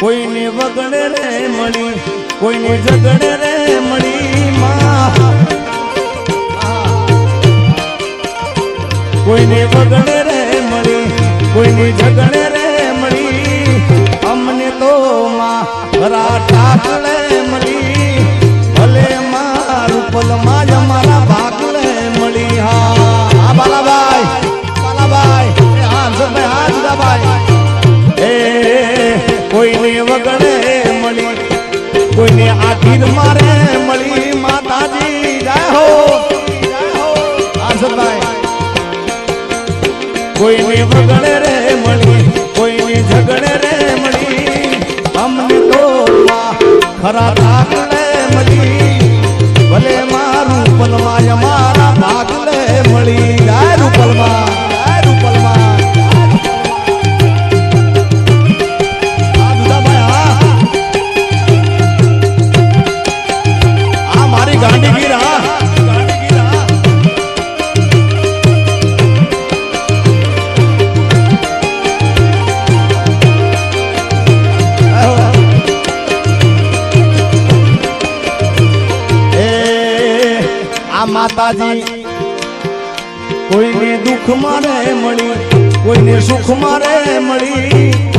કોઈને વગડે રે મળી, કોઈને ઝગડે રે મળી કોઈને વગડે રે મળી, કોઈને ઝગડે રે મળી, અમને તો માં ખરા ટાકલે મળી. ભલે મારું પલમાં જ અમારા ભાગલે મળી. હા બાલાભાઈ બાલાભાઈ, એ હા હંસભાઈ હા એ કોઈને વગડે મળી, કોઈને આખીર મારે મળી. માતાજી, જય હો. કોઈને વગડે રે મળી, કોઈને ઝગડે રે મળી. અમને તો ખરા ભાગલે મળી. આ માતાજી કોઈને દુઃખ મારે મળી કોઈને સુખ મારે મળી.